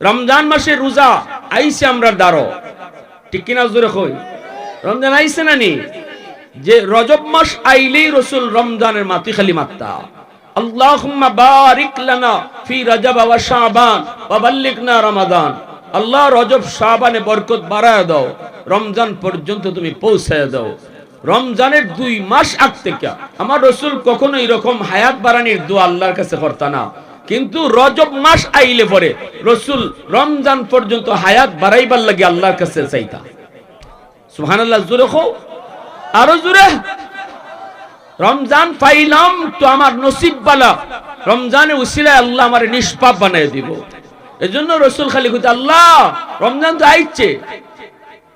রমজান মাসে রোজা আইসে আমরা দাঁড়ো ঠিক কিনা জোরে কই? রমজান আইসে না নি? যে রজব মাস আইলেই রসুল রমজানের মাতি খালি মাত্তা। আল্লাহুম্মা বারিক লানা ফি রজব ওয়া শাবান ওয়া বাল্লিগনা রমাদান। আল্লাহ রজব শাবানে বরকত বাড়ায় দাও। রমজান পর্যন্ত তুমি পৌঁছায় দাও। রমজানের দুই মাস আগ থেকে। আমার রসুল কখনো এরকম হায়াত বাড়ানির দোয়া আল্লাহর কাছে করতা না। কিন্তু রজব মাস আইলে পরে রসুল রমজান পর্যন্ত হায়াত বাড়াইবার লাগে আল্লাহর কাছে চাইতা। সুবহানাল্লাহ, জোরে খো আরও জোরে। রমজান পাইলাম তো আমার নসিব বালা। রমজানে উসিলায় আল্লাহ আমার নিষ্পাপ বানাই দিব। এজন্য রসুল খালি কইতে, আল্লাহ, রমজান তো আইছে।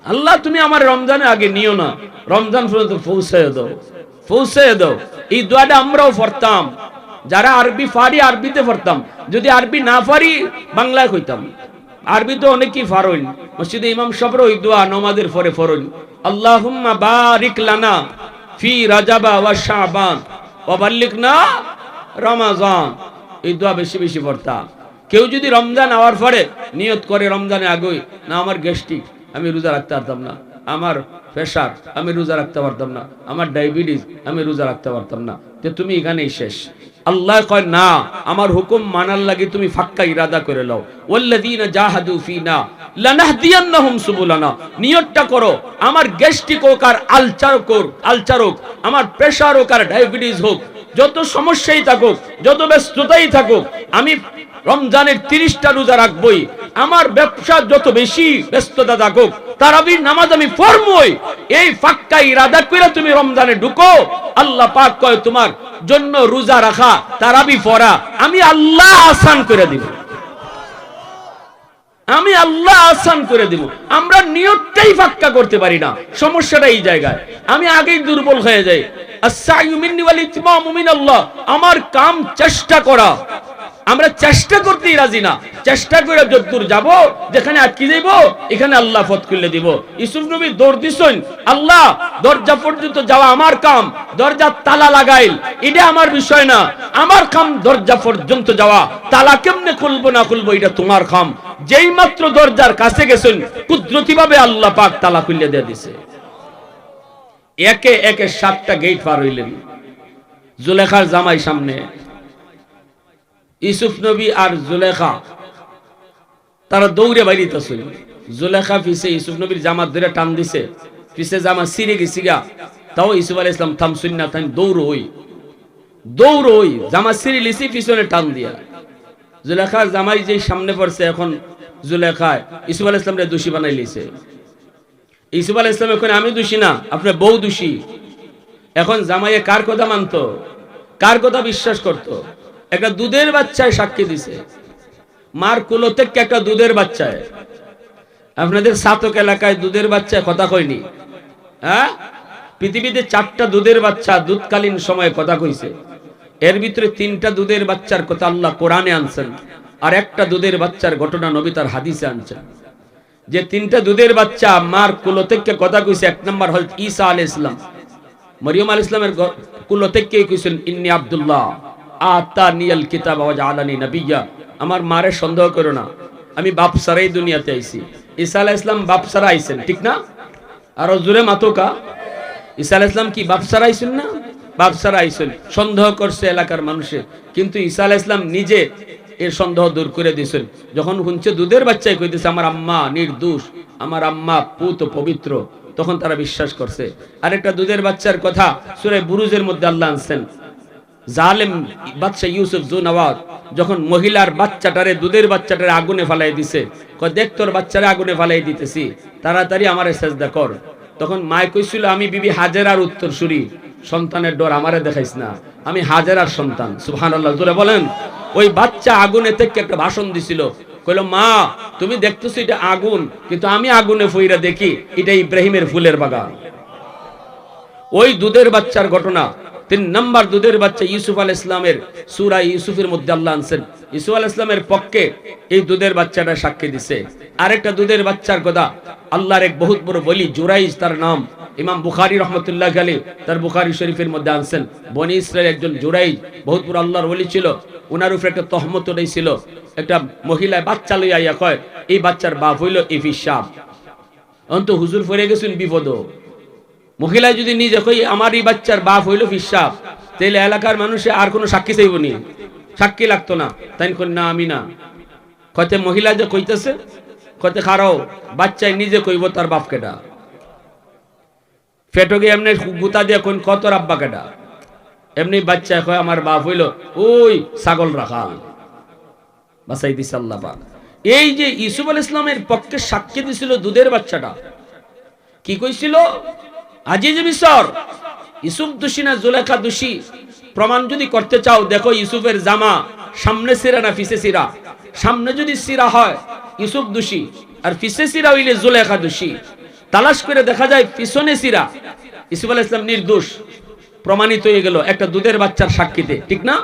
আল্লাহ, তুমি আমার রমজানে আগে নিও না। রমজান পর্যন্ত পৌঁছায় দাও। পৌঁছায় দাও। এই দোয়াটা আমরাও পড়তাম। যারা আরবি পারি আরবিতে পড়তাম। যদি আরবি না পারি বাংলায় কইতাম। আরবি তো অনেকই ফারইন। মসজিদে ইমাম সাহেবের ওই দোয়া নমাজের পরে ফরইন আল্লাহুম্মা বারিক লানা ফি রাজাবা ওয়া শাবান ওয়া বাল্লিগনা রমাজান। এই দোয়া বেশি বেশি পড়তাম। কেউ যদি রমজান আওয়ার পরে নিয়ত করে রমজানে আগই, না, আমার গ্যাস্ট্রিক, আমি রোজা রাখতে পারতাম না। আমার প্রেশার, আমি রোজা রাখতে পারতাম না। আমার ডায়াবেটিস, আমি রোজা রাখতে পারতাম না। যে তুমি এখানেই শেষ। আল্লাহ কয়, না, আমার হুকুম মানার লাগে তুমি ফাক্কা ইরাদা করে লও। ওয়াল্লাযীনা জাহাদু ফিনা লানাহদিয়ান্নাহুম সুবুলানা। নিয়তটা করো, আমার গ্যাস্ট্রিক হোক আর আলচার হোক আলচার হোক আমার প্রেশার হোক আর ডায়াবেটিস হোক যত সমস্যাই থাকুক, যত ব্যস্ততাই থাকুক, আমি রমজানের তিরিশটা রোজা রাখবই। আমার ব্যবসা যত বেশি ব্যস্ততা থাকুক, তারাবির নামাজ আমি ফরমই এই ফাক্কা ইরাদা করে তুমি রমজানে ঢুকো, আল্লাহ পাক কয়, তোমার জন্য রোজা রাখা, তারাবি পড়া, আমি আল্লাহ আসান করে দিব। আমি আল্লাহ আসান করে দিব। আমরা নিয়তটাই ফাক্কা করতে পারি না। সমস্যাটা এই জায়গায়। আমি আগেই দুর্বল হয়ে যাই। আমার কাম চেষ্টা করা। আমরা চেষ্টা করতেই রাজি না। চেষ্টা করে যদ্দূর যাব, যেখানে আটকে যাইব, এখানে আল্লাহ ফত করলে দিব। ইসুফ নবী দৌড় দিছেন, আল্লাহ, দরজা পর্যন্ত যাওয়া আমার কাম। দরজা তালা লাগাইল। এটা আমার বিষয় না। আমার কাম দরজা পর্যন্ত যাওয়া। তালা কেমনে খুলবো না খুলবো, এটা তোমার কাম। যেই মাত্র দরজার কাছে গেছেন কুদরতি ভাবে আল্লাহ পাক তালা খুলে দিয়ে দিছে। একে একে সাতটা গেট পার হইলেন। জুলেখার জামাই সামনে। ইসুফ নবী আর জুলেখা, তারা দৌড়ে বাইরিতেছিল জুলেখা পিছে ইসুফ নবীর জামাত ধরে টান দিছে। পিছে জামা সিরে গেছি গা তাও ইসুফ আলাইহিস সালাম থামছুন না, তাই দৌড় হই। দৌড় হই, জামা সিরি লিসি পিছনে টান দিয়া। জুলেখার জামাই যে সামনে পড়ছে এখন জুলেখায় ইসুফ আলাইহিস সালামরে দোষী বানাই লিছে। ইসুফ আলাইহিস সালাম এখন আমি দোষী না, আপনার বউ দোষী। এখন জামাইয়ে কার কথা মানতো? কার কথা বিশ্বাস করতো? একটা দুধের বাচ্চায় সাক্ষী দিছে। মার কুলো থেকে একটা দুধের বাচ্চায়। আপনাদের সাতক এলাকায় দুধের বাচ্চায় কথা কয়নি হ্যাঁ? পৃথিবীতে চারটা দুধের বাচ্চা দুধকালীন সময়ে কথা কইছে। এর ভিতরে তিনটা দুধের বাচ্চার কথা আল্লাহ কোরআনে আনছেন, আর একটা দুধের বাচ্চার ঘটনা নবী তার হাদিসে আনছেন। যে তিনটা দুধের বাচ্চা মার কুলো থেকে কথা কইছে, এক নম্বর হল ঈসা আলাইহিস ইসলাম মরিয়ম আল ইসলামের কুলো থেকে কইছেন, ইন্নি আব্দুল্লাহ আতা নিয়াল কিতাব আলানি নবিয়া। আমার মারে সন্দেহ করো না, আমি বাপ সারাই দুনিয়াতে আইছি। ঈসা আলাইহিস ইসলাম বাপ সারা আইছেন, ঠিক না? আর জোরে মাতোকা। ঈসা আলাইহিস ইসলাম কি বাপ সারা আইছেন না? বাপ সারা আইছেন, সন্দেহ করছে এলাকার মানুষে। কিন্তু ঈসা আলাইহিস ইসলাম নিজে এর সন্দেহ দূর করে দিয়েছেন। যখন শুনছে দুধের বাচ্চাই কইতেছে আমার আম্মা নির্দোষ, আমার আম্মা পুত পবিত্র। তখন তারা বিশ্বাস করছে। আরেকটা দুধের বাচ্চার কথা সুরে বুরুজের মধ্যে আল্লাহ আনছেন। জালেম বাদশা ইউসুফ জুনাওয়াত যখন মহিলার বাচ্চাটারে, দুধের বাচ্চাটারে আগুনে ফালাই দিছে দেখ তোর বাচ্চারে আগুনে ফালাই দিতেছি, তাড়াতাড়ি আমারে সেজদা কর। তখন মায় কইছিল, আমি বিবি হাজেরার উত্তর সুরি সন্তানের ডর আমারে দেখাইস না। আমি হাজেরার সন্তান, সুবহানাল্লাহ। জোরে বলেন, ওই বাচ্চা আগুনে থেকে একটা ভাষণ দিছিল। কইল, মা, তুমি দেখতেছো এটা আগুন, কিন্তু আমি আগুনে ফইরা দেখি, এটা ইব্রাহিমের ফুলের বাগান। ওই দুধের বাচ্চার ঘটনা, তিন নাম্বার দুধের বাচ্চা ইউসুফ আল ইসলামের সুরা ইউসুফের মধ্যে আল্লাহ আনছেন। ইউসুফ আল ইসলামের পক্ষে এই দুধের বাচ্চাটা সাক্ষী দিছে। আরেকটা দুধের বাচ্চার কথা, আল্লাহর এক বহুত বড় বলি জুরাইজ তার নাম। ইমাম বুখারি রহমতুল্লাহ আলী তার বুখারি শরীফের মধ্যে আনছেন। বনি ইসরায়েল একজন জুরাইজ বহুত বড় আল্লাহর বলি ছিল, উনার উপরে একটা তহমত ছিল। একটা মহিলা বাচ্চা লইয়া আইয়া কয়, এই বাচ্চার বাপ হইল ইফিস সাপ অন্ত হুজুর ফরে গেছেন বিপদ মহিলা যদি নিজে কই, আমার এই বাচ্চার বাপ হইল ফিসাব তাহলে এলাকার মানুষে আর কোনো সাক্ষী চাইব নি। সাক্ষী লাগতো না। তাই কই না, আমি না। কতে মহিলা যে কইতেছে কতে খারাও বাচ্চাই নিজে কইব তার বাপ ফেটকে এমনি গুতা দিয়ে কোন কত রাব্বা কেটা এমনি বাচ্চা কয়, আমার বাপ হইল ওই ছাগল রাখাল। বাসাই দিস আল্লাহ এই যে ইসুফ আল ইসলামের পক্ষে সাক্ষী দিছিল দুধের বাচ্চাটা, কি কইছিল? আজিজ মিশর ইসুফ দোষী না জুলেখা দোষী? প্রমাণ যদি করতে চাও, দেখো ইসুফের জামা, সামনে সিরা না ফিসে সিরা? সামনে যদি সিরা হয় ইসুফ দোষী, আর ফিসে সিরা হইলে জুলেখা দোষী। তালাশ করে দেখা যায় পিছনে সিরা। ইসুফ আল ইসলাম নির্দোষ, প্রমাণিত হয়ে গেল, একটা দুধের বাচ্চার সাক্ষীতে, ঠিক না?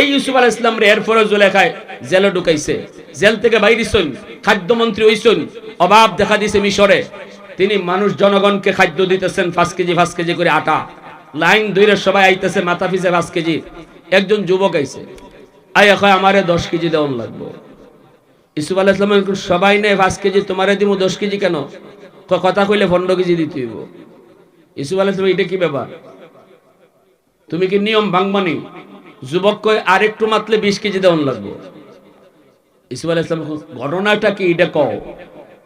এই ইউসুফ আল ইসলাম রে এরপরে জুলেখায় জেলে ঢুকাইছে। জেল থেকে বাইরিছন খাদ্যমন্ত্রী হইছন অভাব দেখা দিছে মিশরে। তিনি মানুষ জনগণকে খাদ্য দিতেছেন পাঁচ কেজি পাঁচ কেজি করে আটা। লাইন দৈরে সবাই আইতেছে, মাথা ফিসে পাঁচ কেজি। একজন যুবক আইছে আই এখন আমারে দশ কেজি দেওয়ান লাগবো। ইসুফ আলাহ ইসলাম সবাই নেই পাঁচ কেজি তোমারে দিব দশ কেজি কেন? ক- কথা কইলে পনেরো কেজি দিতে হইব। ইসুফ আলাহ ইসলাম এটা কি ব্যাপার? তুমি কি নিয়ম ভাঙবানি? যুবক কয় আরেকটু মাতলে বিশ কেজি দেওয়ান লাগবো? ইসুফ আলাহ ইসলাম ঘটনাটা কি, এটা কও।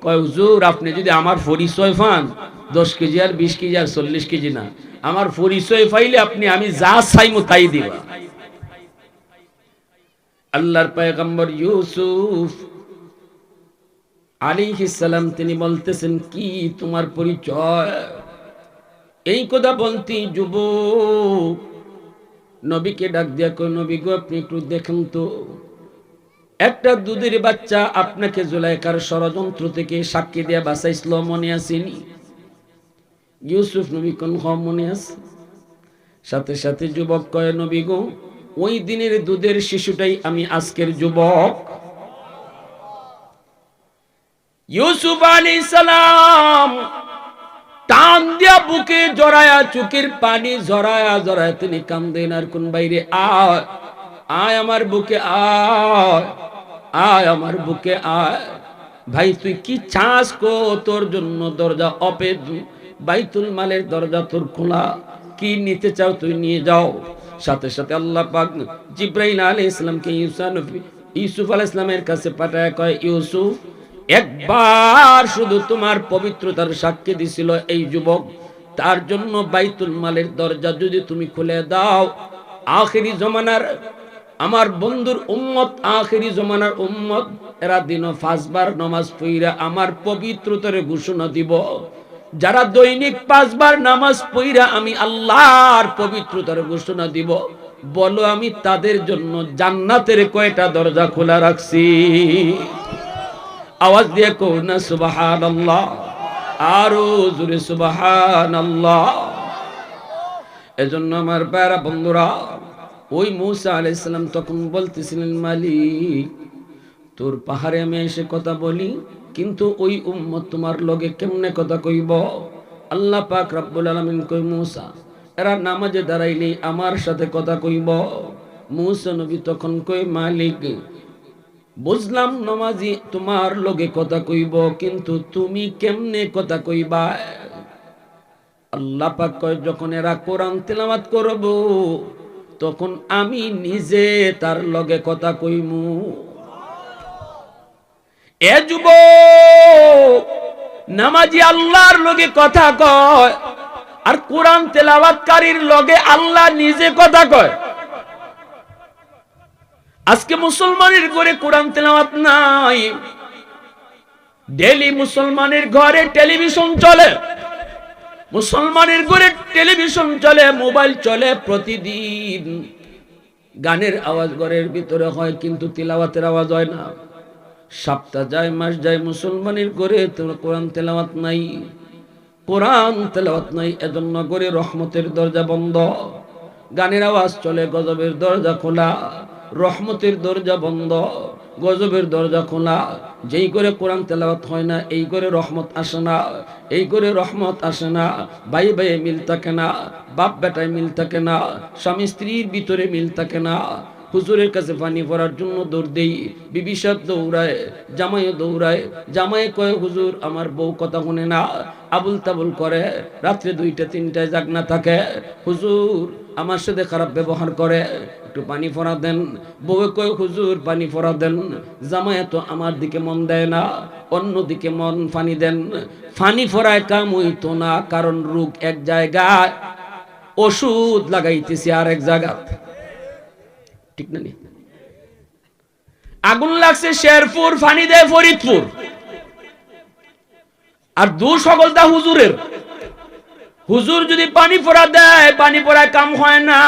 কয়, হুজুর, আপনি যদি আমার পরিচয় পান, দশ কেজি আর বিশ কেজি আর চল্লিশ কেজি না। আমার পরিচয় পাইলে আপনি, আমি যা চাইমো তাই দিবা। আল্লাহর পয়গম্বর ইউসুফ সালাম, তিনি বলতেছেন, কি তোমার পরিচয়? এই কথা বলতে যুবক নবীকে ডাক দিয়া কই নবী গো, আপনি একটু দেখেন তো। একটা দুধের বাচ্চা আপনাকে জুলাইকার ষড়যন্ত্র থেকে সাক্ষী দিয়া বাঁচাইছিল, মনে আসেনি ইউসুফ নবী কোন হ মনে আছে? সাথে সাথে যুবক কয়, নবী গো, ওই দিনের দুধের শিশুটাই আমি আজকের যুবক। ইউসুফ আলী সালাম টান দিয়া বুকে জড়ায়া চুকির পানি জড়ায়া জড়ায়া তিনি কান্দেন, আর কোন বাইরে আয় আয় আমার বুকে, আয় আয় আমার বুকে, আয়। ভাই, তুই কি চাস কো তোর জন্য দরজা অপে বাইতুল মালের দরজা তোর খোলা, কি নিতে চাও তুই নিয়ে যাও। সাথে সাথে আল্লাহ পাক জিব্রাইল আলাইহিস ইসলামকে ইউসা নবী, ইউসুফ আলাইহিস ইসলামের কাছে পাঠায় কয়, ইউসুফ একবার শুধু তোমার পবিত্রতার সাক্ষী দিছিল এই যুবক। তার জন্য বাইতুল মালের দরজা যদি তুমি খুলে দাও, আখেরি জমানার, আমার বন্ধুর উম্মত, আখেরি জমানার উম্মত, এরা দিন পাঁচবার নামাজ পইরা আমার পবিত্রতার ঘোষণা দিব। যারা দৈনিক পাঁচবার নামাজ পইরা আমি আল্লাহর পবিত্রতার ঘোষণা দিব। বলো আমি তাদের জন্য জান্নাতের কয়টা দরজা খোলা রাখছি? আওয়াজ দিয়ে কো না সুবাহান আল্লাহ আরও জোরে সুবাহান আল্লাহ এজন্য আমার প্যারা বন্ধুরা, ওই মৌসা আলাইসালাম তখন বলতেছিলেন, মালিক, তোর পাহাড়ে আমি এসে কথা বলি, কিন্তু ওই উম্মত তোমার লগে কেমনে কথা কইব? আল্লাহ পাক রব্বুল আলামিন কই, মৌসা, এরা নামাজে দাঁড়াইলে আমার সাথে কথা কইব? মৌসা নবী তখন কই, মালিক বুঝলাম নমাজি, তোমার লগে কথা কইব, কিন্তু তুমি কেমনে কথা কইবা? আল্লাহ পাক যখন এরা কোরআন তেলাওয়াত করব, তখন আমি নিজে তার লগে কথা কইমু। এ যুব নামাজি আল্লাহর লগে কথা কয়, আর কোরআন তেলাওয়াতকারীর লগে আল্লাহ নিজে কথা কয়। আজকে মুসলমানের ঘরে কোরআন তেলাওয়াত নাই। ডেলি মুসলমানের ঘরে টেলিভিশন চলে। মুসলমানের ঘরে টেলিভিশন চলে, মোবাইল চলে প্রতিদিন। গানের আওয়াজ ঘরের ভিতরে হয়, কিন্তু তিলাওয়াতের আওয়াজ হয় না। সপ্তাহ যায়, মাস যায়, মুসলমানের ঘরে তোমরা কোরআন তেলাওয়াত নাই। কোরআন তেলাওয়াত নাই, এজন্য করে রহমতের দরজা বন্ধ। গানের আওয়াজ চলে, গজবের দরজা খোলা। রহমতের দরজা বন্ধ, গজবের দরজা খোলা। যেই করে কোরআন তেলাওয়াত হয় না, এই করে রহমত আসে না, এই করে রহমত আসে না। ভাই ভাইয়ে মিল থাকে না, বাপ বেটায় মিল থাকে না, স্বামী স্ত্রীর ভিতরে মিল থাকে না। হুজুরের কাছে পানি পড়ার জন্য দৌড় দেই বিবিসাদ দৌড়ায়, জামাইও দৌড়ায়। জামাই কয়, হুজুর, আমার বউ কথা শুনে না। আবুল তাবুল করে, রাত্রে দুইটা, তিনটায় জাগনা থাকে। হুজুর, আমার সাথে খারাপ ব্যবহার করে। একটু পানি ফোড়া দেন। বউয়ে কয়, হুজুর, পানি ফোড়া দেন। জামাই তো আমার দিকে মন দেয় না অন্য দিকে মন পানি দেন। ফানি ফোড়ায় কাম হইতো না, কারণ রোগ এক জায়গায়, ওষুধ লাগাইতেছি আর এক জায়গা ঠিক না আগুন লাগছে শেরপুর, ফানি দেয় ফরিদপুর। আর দু সকলটা হুজুরের। হুজুর যদি পানি পড়া দেয়, পানি পড়ায় কাম হয় না।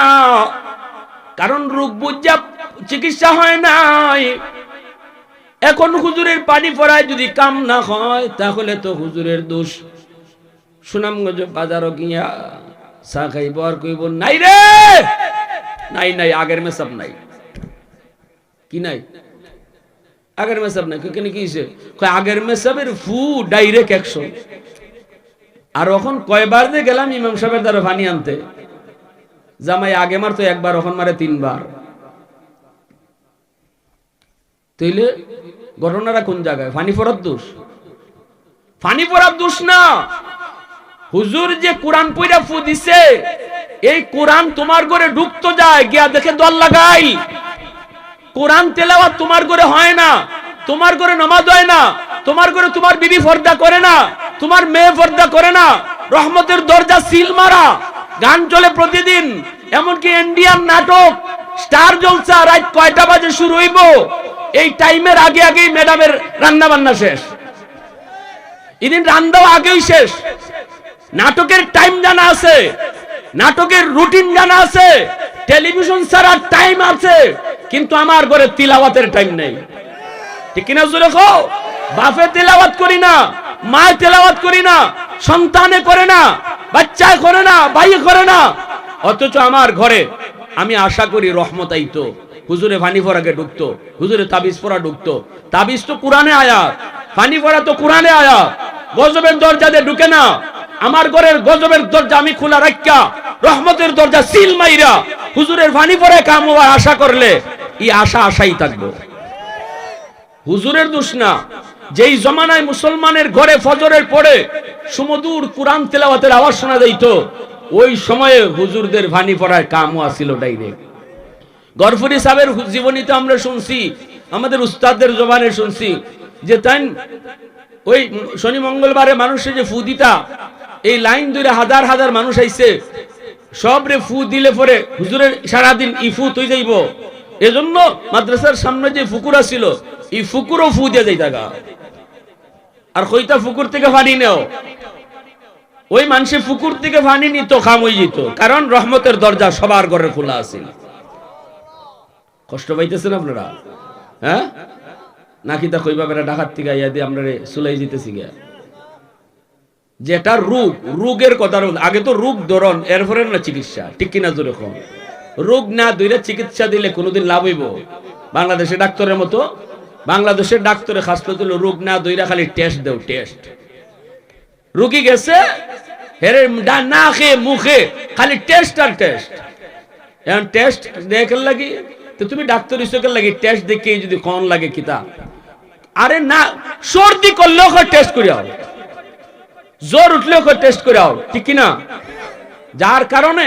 কারণ রোগ বুঝা চিকিৎসা হয় নাই। এখন হুজুরের পানি পড়ায় যদি কাম না হয়, তাহলে তো হুজুরের দোষ। সুনামগঞ্জ বাজারও গিয়া চা খাইব আর কইব, নাই রে! নাই নাই, আগের মেসাব নাই। কি নাই? আগের মেসাব নাই। কেন কি? আগের মেসাবের ফু ডাইরেক্ট অ্যাকশন আর এখন কয়বার যে গেলাম ইমাম সাহেবের দ্বারা পানি আনতে। জামাই আগে মারতো, একবার এখন মারে তিনবার। তাইলে ঘটনাটা কোন জায়গায়? ফানি পড়ার দোষ? ফানি পড়ার দোষ না। হুজুর যে কোরআন পইরা ফু দিছে, এই কোরআন তোমার ঘরে ঢুকতো যায়, গিয়া দেখে দল লাগাই। কোরআন তেলাওয়াত তোমার ঘরে হয় না, তোমার ঘরে নামাজ হয় না, তোমার ঘরে তোমার বিবি ফর্দা করে না, তোমার মেয়ে ফর্দা করে না, রহমতের দরজা সিল মারা গান চলে প্রতিদিন, এমনকি ইন্ডিয়ান নাটক স্টার জলসা রাত কয়টা বাজে শুরু হইব? এই টাইমের আগে আগেই ম্যাডামের রান্না বান্না শেষ। এদিন রান্নাও আগেই শেষ। নাটকের টাইম জানা আছে, নাটকের রুটিন জানা আছে টেলিভিশন ছাড়ার টাইম আছে, কিন্তু আমার ঘরে তিলাওয়াতের টাইম নেই। ঠিক কিনা জোরে বাপে তেলাওয়াত করি না। মায় তেলাওয়াত করি না, সন্তানে করে না, বাচ্চায় করে না ভাই করে না। অথচ আমার ঘরে আমি আশা করি রহমত আইতো, হুজুরে ফানি ফরাকে ঢুকতো, হুজুরে তাবিজ পড়া ঢুকতো। তাবিজ তো কোরআনে আয়াত ফানি পড়া তো কোরআনে আয়াত গজবের দরজা দিয়ে ঢুকে না। আমার ঘরের গজবের দরজা আমি খোলা রাখা রহমতের দরজা সিল মাইরা, হুজুরের ফানি পড়ে কাম হওয়ার আশা করলে এই আশা আশাই থাকব। হুজুরের দোষ না যেই জমানায় মুসলমানের ঘরে ফজরের পরে সুমধুর কোরআন তেলাওয়াতের আওয়াজ শোনা যাইত, ওই সময়ে হুজুরদের ভানি পড়ায় কামও আসিল ডাইরেক্ট। গরফুরি সাহেবের জীবনীতে আমরা শুনছি, আমাদের উস্তাদদের জবানে শুনছি, যে তাই ওই শনি মঙ্গলবারে মানুষের যে ফু দিতা, এই লাইন ধরে হাজার হাজার মানুষ আইছে সব রে ফু দিলে পরে হুজুরের সারাদিন ইফু তুই যাইব। এজন্য মাদ্রাসার সামনে যে ফুকুর ছিল এই ফুকুরও ফু দিয়ে যাই টাকা। আর কইতা ফুকুর থেকে পানি নেও। ওই মানুষে ফুকুর থেকে পানি নিত খাম হয়ে যেত কারণ রহমতের দরজা সবার ঘরে খোলা আছে। কষ্ট পাইতেছেন আপনারা? হ্যাঁ? নাকি তা কইবা বেটা ডাকাত থেকে আইয়া দিয়ে আমরা সুলাই জিতেছি গিয়া? যেটা রোগ, রোগের কথা। আগে তো রোগ ধরন, এরপরে না চিকিৎসা। ঠিক কিনা জোরে কম রোগ না দইরা চিকিৎসা দিলে কোনোদিন লাভ হইব? বাংলাদেশে ডাক্তারের মতো বাংলাদেশের ডাক্তারে দিল রোগ না দইরা খালি টেস্ট দেও টেস্ট রুগী গেছে, হেরে না খেয়ে মুখে, খালি টেস্ট আর টেস্ট এখন টেস্ট দেখার লাগি, তো তুমি ডাক্তার হিসেবে লাগি টেস্ট দেখে যদি কন লাগে কিতা? আরে না, সর্দি করলেও টেস্ট করে আও জ্বর উঠলেও টেস্ট করে আও ঠিক কি না? যার কারণে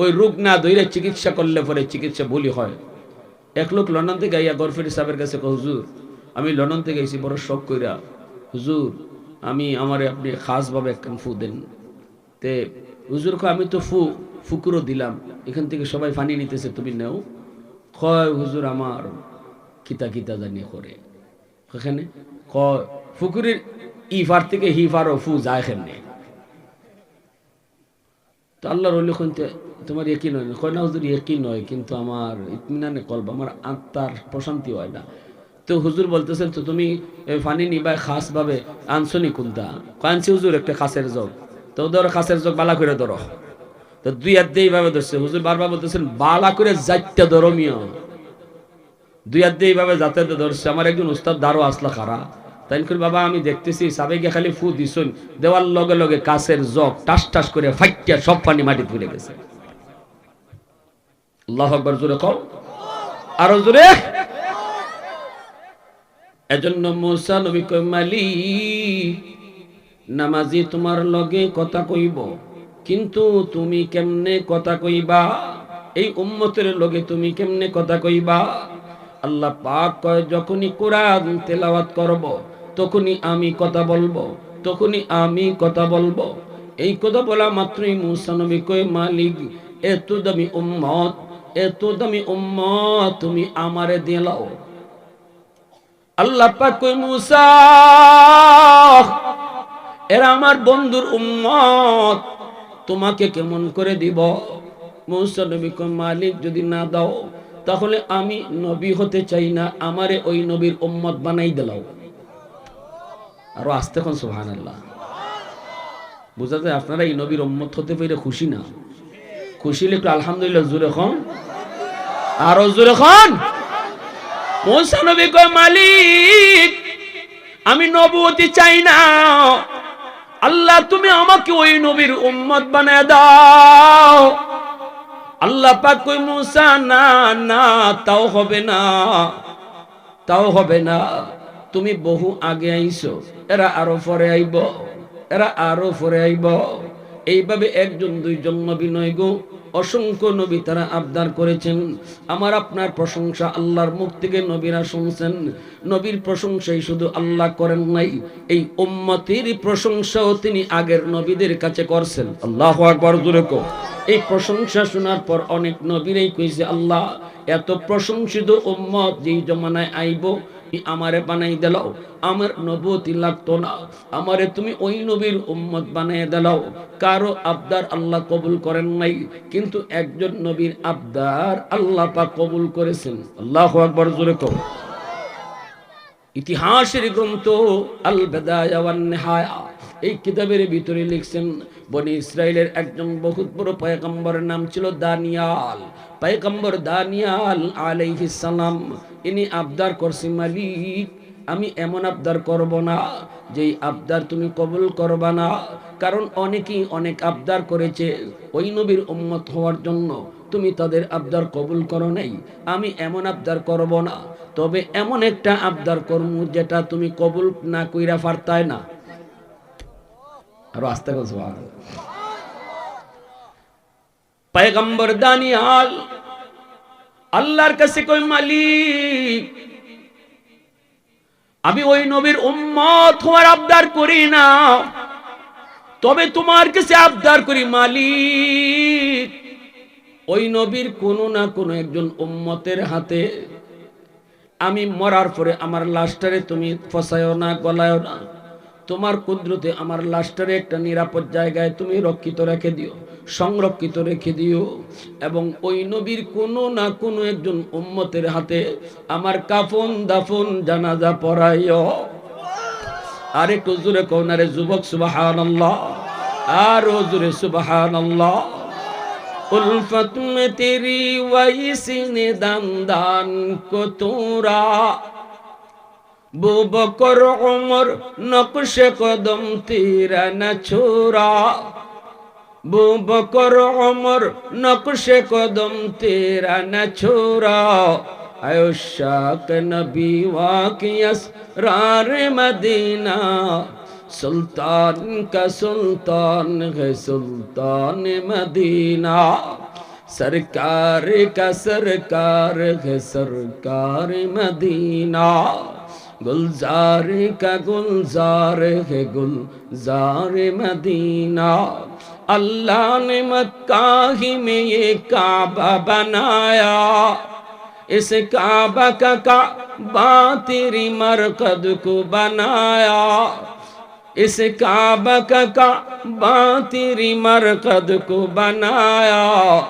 ওই রোগ না ধরে চিকিৎসা করলে পরে চিকিৎসা ভুলই হয়। এক লোক লন্ডন থেকে আইয়া গরফেরি সাহেবের কাছে হুজুর আমি লন্ডন থেকে এসেছি বড় শখ কইরা। হুজুর আমি আমার আপনি খাসভাবে একখান ফু দেন। তে হুজুর কয়, আমি তো ফু ফুকুরও দিলাম। এখান থেকে সবাই ফানি নিতেছে তুমি নেও। কয় হুজুর আমার কিতা কিতা জানি করে। এখানে কয় ফুকুরের ইফার থেকে হিফার ও ফু যায় এখানে তো আল্লাহর অলি কইতে তোমার একই নয় কয়, না হুজুর একই নয়, কিন্তু আমার ইতমিনানে কলব, আমার আত্মার প্রশান্তি হয় না। তো হুজুর বলতেছেন, তো তুমি ফানি নিবাই খাস ভাবে আনসনি কোনটা কানছি হুজুর, একটা খাসের জগ। তো ধরো খাসের জগ বালা করে ধরো। তো দুই হাত দিয়ে এইভাবে ধরছে। হুজুর বারবার বলতেছেন, বালা করে যাইতে ধরো মিয়া। দুই হাত দিয়ে এইভাবে যাতে ধরছে। আমার একজন উস্তাদ দারো আসলা খারা। তাই করে বাবা, আমি দেখতেছি সাবেকে খালি ফু দিছুন। দেওয়ার লগে লগে কাছের জগ টাস টাস করে ফাইটিয়া সব পানি মাটি পুড়ে গেছে। আল্লাহ আকবর, জোরে আরও জোরে। এজন্য নবী মালিক নামাজি তোমার লগে কথা কইব। কিন্তু তুমি কেমনে কথা কইবা? এই উম্মতের লগে তুমি কেমনে কথা কইবা? আল্লাহ পাক কয়, যখনই কোরআন তেলাওয়াত করব তখনই আমি কথা বলব, তখনই আমি কথা বলব। এই কথা বলা মাত্রই মুসা নবী কয়, মালিক, এত দামি উম্মত, এত দামি উম্মত তুমি আমারে দিলাও আল্লাহ পাক কই মুসা, এরা আমার বন্ধুর উম্মত, তোমাকে কেমন করে দিব? মুসা নবী কই মালিক, যদি না দাও, তাহলে আমি নবী হতে চাই না, আমারে ওই নবীর উম্মত বানাই দিলাও। আরও আসতে কোন সুহান আল্লাহ বোঝা যায় আপনারা এই নবীর উম্মত হতে পেরে খুশি না? খুশি একটু আলহামদুলিল্লাহ জুড়ে খন। আরও জুড়ে খন। মৌসা নবী কয়, মালিক, আমি নবুয়তি চাই না। আল্লাহ, তুমি আমাকে ওই নবীর উম্মত বানায় দাও। আল্লাহ পাক কই মুসা, না না, তাও হবে না, তাও হবে না। তুমি বহু আগে আইছো, এরা আরও পরে আইব, এরা আরও পরে আইব। এইভাবে একজন, দুইজন নবী নয় গো, অসংখ্য নবী তারা আবদার করেছেন। আমার আপনার প্রশংসা আল্লাহর মুখ থেকে নবীরা শুনছেন। নবীর প্রশংসাই শুধু আল্লাহ করেন নাই, এই উম্মতির প্রশংসাও তিনি আগের নবীদের কাছে করছেন। আল্লাহ আকবর, জোরে কো এই প্রশংসা শোনার পর অনেক নবীরাই কইছে, আল্লাহ, এত প্রশংসিত উম্মত যেই জমানায় আইব আমারে বানাই দিলাও, আমার নবতি লাগতো না। আমারে তুমি ওই নবীর উম্মত বানাই দিলাও। কারও আবদার আল্লাহ কবুল করেন নাই, কিন্তু একজন নবীর আবদার আল্লাহ পাক কবুল করেছেন। আল্লাহ আকবর, জোরে কও। ইতিহাসের গ্রন্থ আল বেদায়া নেহায়া এই কিতাবের ভিতরে লিখছেন, বনি ইসরায়েলের একজন বহুত বড় পয়গম্বরের নাম ছিল দানিয়াল। পয়গম্বর দানিয়াল সালাম, ইনি আবদার করছে, মালিক, আমি এমন আবদার করব না, যেই আবদার তুমি কবুল করবা না। কারণ অনেকেই অনেক আবদার করেছে ওই নবীর উম্মত হওয়ার জন্য। তুমি তাদের আবদার কবুল করো নাই, আমি এমন আবদার করব না। তবে এমন একটা আবদার করমু, যেটা তুমি কবুল না কইরা পারতায় না। আরও আস্তে করে। পয়গম্বর দানিয়াল, আল্লাহর কাছে কই, মালিক, আমি ওই নবীর উম্মত হওয়ার আবদার করি না, তবে তোমার কাছে আবদার করি, মালিক ওই নবীর কোনো না কোনো একজন উম্মতের হাতে আমি মরার পরে আমার লাশটারে তুমি ফসায়ও না, গলায়ও না তোমার কুদরতে আমার লাশটারে একটা নিরাপদ জায়গায় তুমি রক্ষিত রেখে দিও, সংরক্ষিত রেখে দিও। এবং ওই নবীর কোনো না কোনো একজন উম্মতের হাতে আমার কাফন দাফন জানাজা পড়াইও। আর একটু জোরে কৌনারে যুবক সুবাহান আর ও জোরে সুবাহান উলফত মে তেরি ওয়াইসিনে দান দান কতুরা। तूरा बू बकर उमर नक्श कदम तेरा न छोरा बू बकर उमर नक्श कदम तेरा न छोरा आयो शाक नबी वाकियस रार मदीना सुल्तान का सुल्तान है सुल्तान मदीना सरकार का सरकार है सरकार मदीना गुलजार का गुलजार है गुलजार मदीना। अल्लाह ने मक्का ही में ये काबा बनाया। इस काबा का काबा तेरी मरकद को बनाया। इस काबा का काबा तेरी मरकद को बनाया।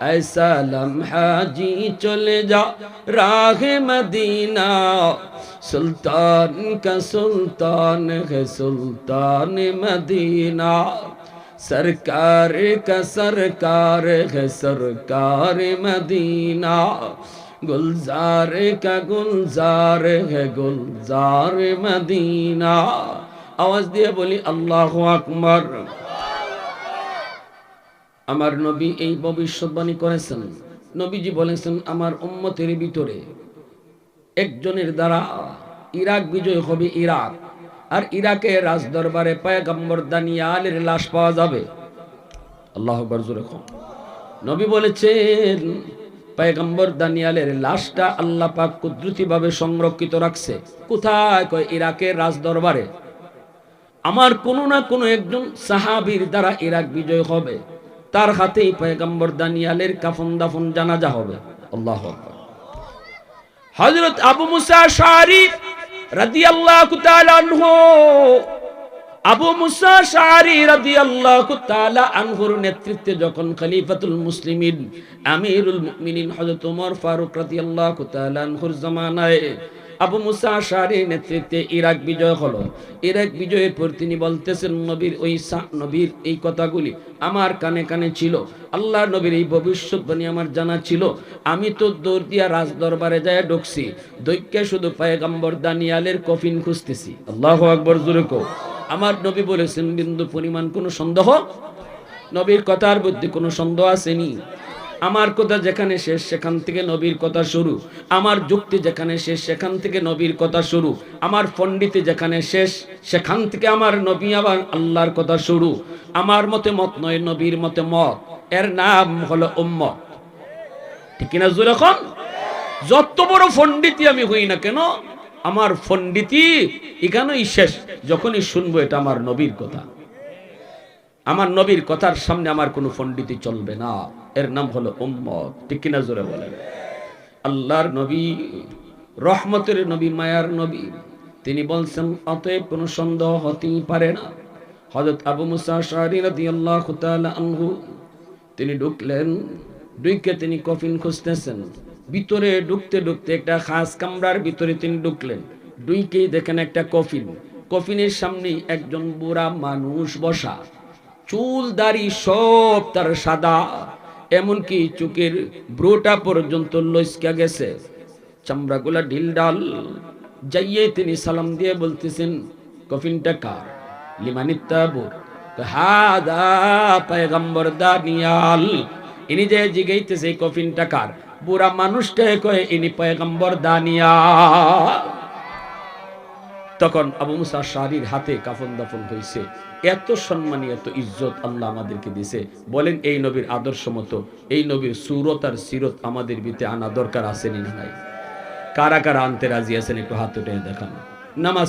ایسا لمحہ جی چلے جا راہ مدینہ۔ سلطان کا سلطان ہے سلطان مدینہ۔ سرکار کا سرکار ہے سرکار مدینہ۔ گلزار کا گلزار ہے گلزار مدینہ۔ آواز دیئے بولی اللہ اکبر۔ আমার নবী এই ভবিষ্যৎবাণী করেছেন। নবীজি বলেছেন, আমার উম্মতের ভিতরে একজনের দ্বারা ইরাক বিজয় হবে ইরাক, আর ইরাকের রাজদরবারে পায়গাম্বর দানিয়ালের লাশ পাওয়া যাবে। আল্লাহ নবী বলেছেন, পায়গাম্বর দানিয়ালের লাশটা আল্লাহ পাক কুদরতিভাবে সংরক্ষিত রাখছে। কোথায়? কয়, ইরাকের রাজদরবারে। আমার কোনো না কোনো একজন সাহাবির দ্বারা ইরাক বিজয় হবে। তার হাতেই পয়গম্বর দানিয়ালের কাফন দাফন জানাজা হবে। আল্লাহ হযরত আবু মুসা শারি রাদিয়াল্লাহু তাআলা আনহু, আবু মুসা শারি রাদিয়াল্লাহু তাআলা আনহুর নেতৃত্বে যখন খলিফাতুল মুসলিমিন, আমিরুল মুমিনিন হযরত ওমর ফারুক রাদিয়াল্লাহু তাআলা আনহুর জামানায় আবু মুসা শারির নেতৃত্বে ইরাক বিজয় হলো। ইরাক বিজয়ের পর তিনি বলতেছেন, নবীর ওই নবীর এই কথাগুলি আমার কানে কানে ছিল। আল্লাহ নবীর এই ভবিষ্যৎবাণী আমার জানা ছিল। আমি তো দৌড় দিয়া রাজ দরবারে যায় ঢুকছি। দৈক্যে শুধু পায়গাম্বর দানিয়ালের কফিন খুঁজতেছি। আল্লাহ আকবর, জুরে কো আমার নবী বলেছেন, বিন্দু পরিমাণ কোনো সন্দেহ? নবীর কথার মধ্যে কোনো সন্দেহ আসেনি। আমার কথা যেখানে শেষ, সেখান থেকে নবীর কথা শুরু। আমার যুক্তি যেখানে শেষ, সেখান থেকে নবীর কথা শুরু। আমার পণ্ডিতে যেখানে শেষ, সেখান থেকে আমার নবী আবার আল্লাহর কথা শুরু। আমার মতে মত নয়, নবীর মতে মত। এর নাম হলো উম্মত। ঠিক কিনা জোরে এখন যত বড় পণ্ডিতি আমি হই না কেন, আমার পণ্ডিতি এখানেই শেষ, যখনই শুনব এটা আমার নবীর কথা। আমার নবীর কথার সামনে আমার কোনো পণ্ডিতি চলবে না। এর নাম হলো উম্মত। ঠিক কিনা জোরে বলেন? আল্লাহর নবী, রহমতের নবী, মায়ার নবী, তিনি বলছেন, অতএব কোনো সন্দেহ হতেই পারে না। হযরত আবু মুসা শারি রাদিয়াল্লাহু তাআলা আনহু, তিনি ঢুকলেন ঢুকে তিনি কফিন খুঁজতেছেন। ভিতরে ঢুকতে ঢুকতে একটা খাস কামরার ভিতরে তিনি ঢুকলেন। ঢুকেই দেখেন একটা কফিন। কফিনের সামনে একজন বুড়া মানুষ বসা। চুল দাড়ি সব তার সাদা। এমনকি চোখের ব্রোটা পর্যন্ত লইস্কা গেছে। চামড়াগুলা ঢিল ডাল যাইয়ে তিনি সালাম দিয়ে বলতেছেন, কফিনটা কার? লিমানিত্তাবুর হাদা পয়গম্বর দানিয়াল। ইনি যে জিগাইতেছে, কফিনটা কার? বুড়া মানুষটা কয়ে, ইনি পয়গম্বর দানিয়াল। তখন আবু মুসা শাহরির হাতে কাফন দাফন হয়েছে এত সম্মানী, এত ইজ্জত আল্লাহ আমাদেরকে দিছে। বলেন, এই নবীর আদর্শ মতো, এই নবীর সুরত আর সিরত আমাদের বিতে আনা দরকার আসেনি নাই? কারা কারা আনতে রাজি আছেন, একটু হাত উঠে দেখান। নামাজ